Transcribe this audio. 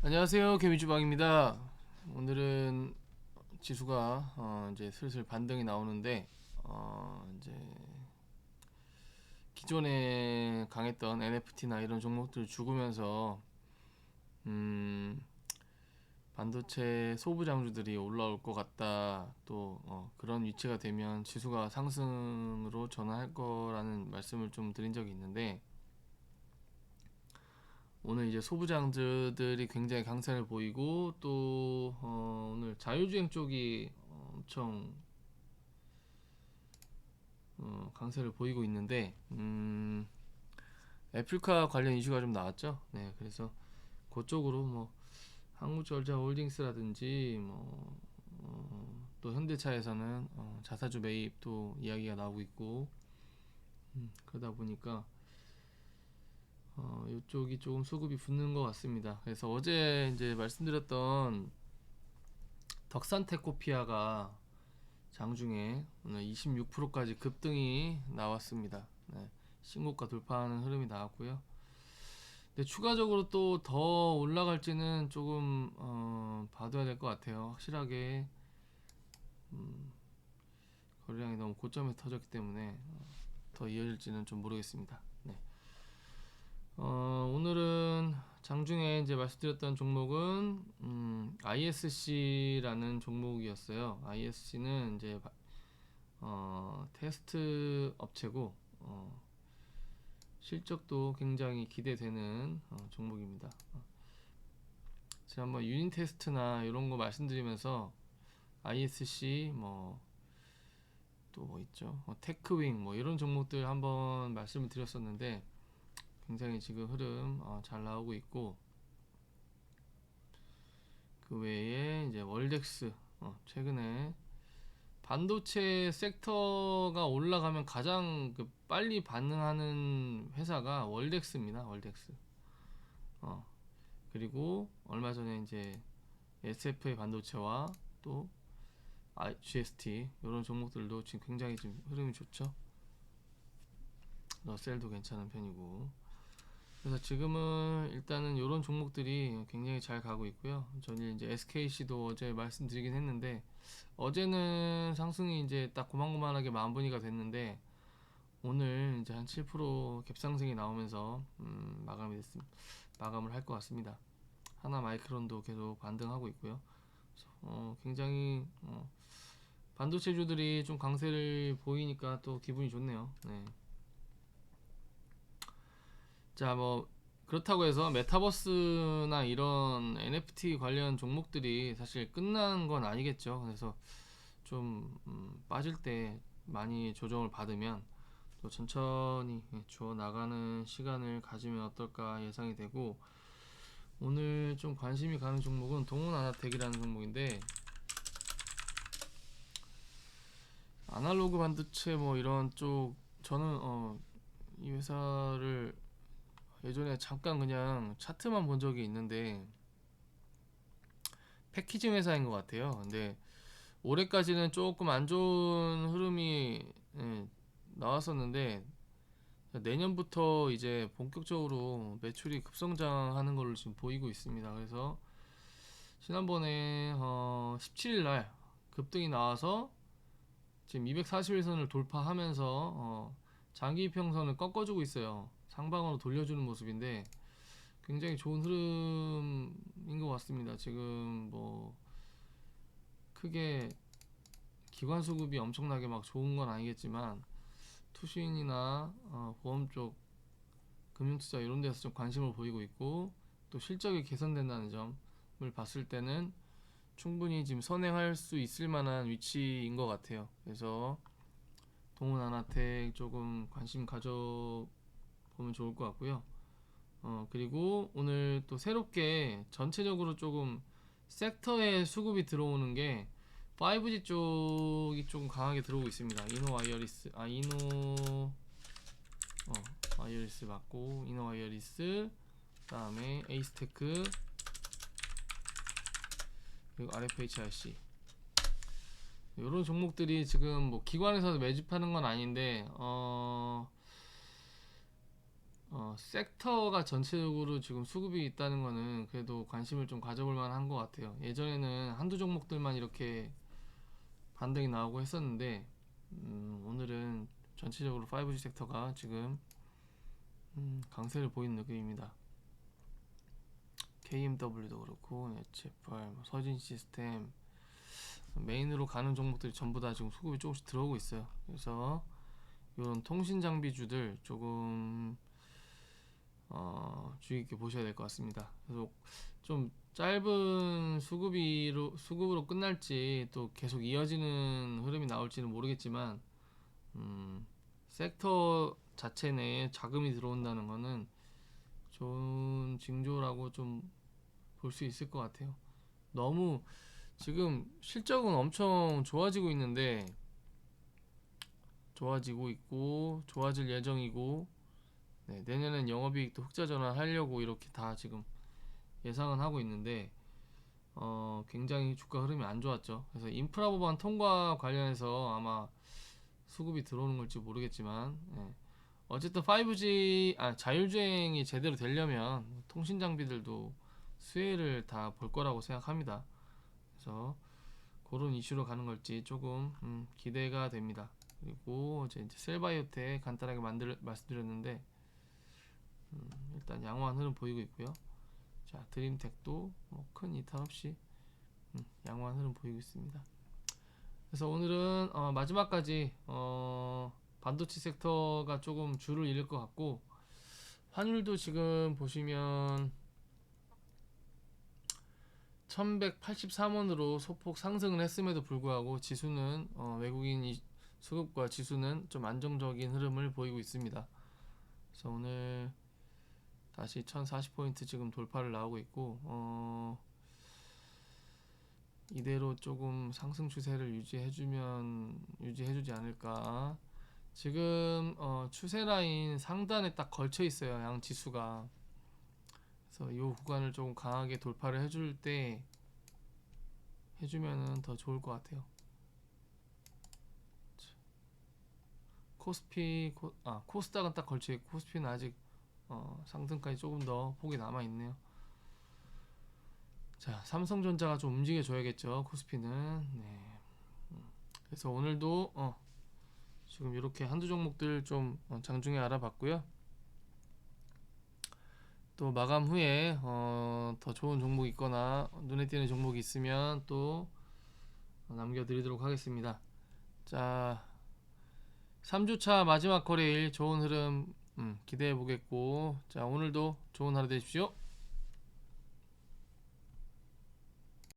안녕하세요 개미주방입니다. 오늘은 지수가 어 이제 슬슬 반등이 나오는데 어 이제 기존에 강했던 NFT나 이런 종목들 죽으면서 음 반도체 소부 장주들이 올라올 것 같다. 또 어 그런 위치가 되면 지수가 상승으로 전환할 거라는 말씀을 좀 드린 적이 있는데 오늘 이제 소부장들이 굉장히 강세를 보이고 또 어, 오늘 자율주행 쪽이 엄청 어, 강세를 보이고 있는데 음, 애플카 관련 이슈가 좀 나왔죠. 네, 그래서 그쪽으로 뭐 한국전자홀딩스라든지 뭐, 어, 또 현대차에서는 어, 자사주 매입도 이야기가 나오고 있고 음, 그러다 보니까 어, 이쪽이 조금 수급이 붙는 것 같습니다. 그래서 어제 이제 말씀드렸던 덕산테코피아가 장중에 오늘 26%까지 급등이 나왔습니다. 네, 신고가 돌파하는 흐름이 나왔고요. 근데 추가적으로 또 더 올라갈지는 조금 어, 봐둬야 될 것 같아요. 확실하게 음, 거래량이 너무 고점에서 터졌기 때문에 어, 더 이어질지는 좀 모르겠습니다. 네. 어, 오늘은 장중에 이제 말씀드렸던 종목은 음, ISC라는 종목이었어요. ISC는 이제 바- 어, 테스트 업체고 어, 실적도 굉장히 기대되는 어, 종목입니다. 어. 제가 한번 유닛 테스트나 이런 거 말씀드리면서 ISC 뭐 또뭐 있죠? 뭐 테크윙 뭐 이런 종목들 한번 말씀을 드렸었는데 굉장히 지금 흐름 어, 잘 나오고 있고 그 외에 이제 월덱스 어, 최근에 반도체 섹터가 올라가면 가장 그 빨리 반응하는 회사가 월덱스입니다. 월덱스. 어, 그리고 얼마 전에 이제 SFA 반도체와 또 아, GST 이런 종목들도 지금 굉장히 지금 흐름이 좋죠. 러셀도 괜찮은 편이고. 그래서 지금은 일단은 이런 종목들이 굉장히 잘 가고 있고요. 저는 이제 SKC도 어제 말씀드리긴 했는데 어제는 상승이 이제 딱 고만고만하게 만 분위가 됐는데 오늘 이제 한 7% 갭상승이 나오면서 음, 마감이 됐습니다. 마감을 할 것 같습니다. 하나 마이크론도 계속 반등하고 있고요. 어, 굉장히 어, 반도체주들이 좀 강세를 보이니까 또 기분이 좋네요. 네. 자, 뭐 그렇다고 해서 메타버스나 이런 NFT 관련 종목들이 사실 끝난 건 아니겠죠. 그래서 좀 음, 빠질 때 많이 조정을 받으면 또 천천히 주어 나가는 시간을 가지면 어떨까 예상이 되고 오늘 좀 관심이 가는 종목은 동훈아나텍이라는 종목인데 아날로그 반도체 뭐 이런 쪽 저는 어, 이 회사를 예전에 잠깐 그냥 차트만 본 적이 있는데 패키징 회사인 것 같아요. 근데 올해까지는 조금 안 좋은 흐름이 예, 나왔었는데 내년부터 이제 본격적으로 매출이 급성장하는 걸로 지금 보이고 있습니다. 그래서 지난번에 어 17일 날 급등이 나와서 지금 240일선을 돌파하면서 어 장기 이평선을 꺾어주고 있어요. 상방으로 돌려주는 모습인데 굉장히 좋은 흐름인 것 같습니다. 지금 뭐 크게 기관 수급이 엄청나게 막 좋은 건 아니겠지만 투신이나 어, 보험 쪽 금융투자 이런 데서 좀 관심을 보이고 있고 또 실적이 개선된다는 점을 봤을 때는 충분히 지금 선행할 수 있을 만한 위치인 것 같아요. 그래서 동훈 아나텍 조금 관심 가져 보면 좋을 것 같고요. 어 그리고 오늘 또 새롭게 전체적으로 조금 섹터에 수급이 들어오는 게 5G 쪽이 조금 강하게 들어오고 있습니다. 이노 와이어리스 아 이노 어 와이어리스 맞고 이노 와이어리스 그 다음에 에이스테크 그리고 RFHRC 이런 종목들이 지금 뭐 기관에서 매집하는 건 아닌데 어 어, 섹터가 전체적으로 지금 수급이 있다는 거는 그래도 관심을 좀 가져볼 만한 것 같아요. 예전에는 한두 종목들만 이렇게 반등이 나오고 했었는데 음, 오늘은 전체적으로 5G 섹터가 지금 음, 강세를 보이는 느낌입니다. KMW도 그렇고 HFR, 뭐 서진 시스템 메인으로 가는 종목들이 전부 다 지금 수급이 조금씩 들어오고 있어요. 그래서 이런 통신 장비주들 조금 어, 주의 깊게 보셔야 될 것 같습니다. 그래서 좀 짧은 수급이로 수급으로 끝날지 또 계속 이어지는 흐름이 나올지는 모르겠지만 음, 섹터 자체 내에 자금이 들어온다는 거는 좋은 징조라고 좀 볼 수 있을 것 같아요. 너무 지금 실적은 엄청 좋아지고 있는데 좋아지고 있고 좋아질 예정이고 네, 내년엔 영업이익도 흑자 전환하려고 이렇게 다 지금 예상은 하고 있는데 어, 굉장히 주가 흐름이 안 좋았죠. 그래서 인프라 법안 통과 관련해서 아마 수급이 들어오는 걸지 모르겠지만 예. 어쨌든 5G 아 자율주행이 제대로 되려면 통신 장비들도 수혜를 다 볼 거라고 생각합니다. 그래서 그런 이슈로 가는 걸지 조금 음, 기대가 됩니다. 그리고 이제, 셀바이오텍 간단하게 만들 말씀드렸는데 음, 일단 양호한 흐름 보이고 있고요. 자 드림텍도 뭐 큰 이탈 없이 음, 양호한 흐름 보이고 있습니다. 그래서 오늘은 어, 마지막까지 어, 반도체 섹터가 조금 줄을 잃을 것 같고 환율도 지금 보시면 1183원으로 소폭 상승을 했음에도 불구하고 지수는 어, 외국인 이- 수급과 지수는 좀 안정적인 흐름을 보이고 있습니다. 그래서 오늘 다시 1040포인트 지금 돌파를 나오고 있고 어, 이대로 조금 상승 추세를 유지해주면 유지해주지 않을까. 지금 어, 추세 라인 상단에 딱 걸쳐 있어요. 양 지수가. 그래서 이 구간을 조금 강하게 돌파를 해줄 때 해주면은 더 좋을 것 같아요. 코스피 코, 아 코스닥은 딱 걸쳐 있고 코스피는 아직 어, 상승까지 조금 더 폭이 남아 있네요. 자 삼성전자가 좀 움직여 줘야겠죠 코스피는 네. 음, 그래서 오늘도 어, 지금 이렇게 한두 종목들 좀 어, 장중에 알아봤고요. 또 마감 후에 어, 더 좋은 종목 있거나 눈에 띄는 종목이 있으면 또 남겨드리도록 하겠습니다. 자, 3주차 마지막 거래일 좋은 흐름 음, 기대해 보겠고, 자 오늘도 좋은 하루 되십시오.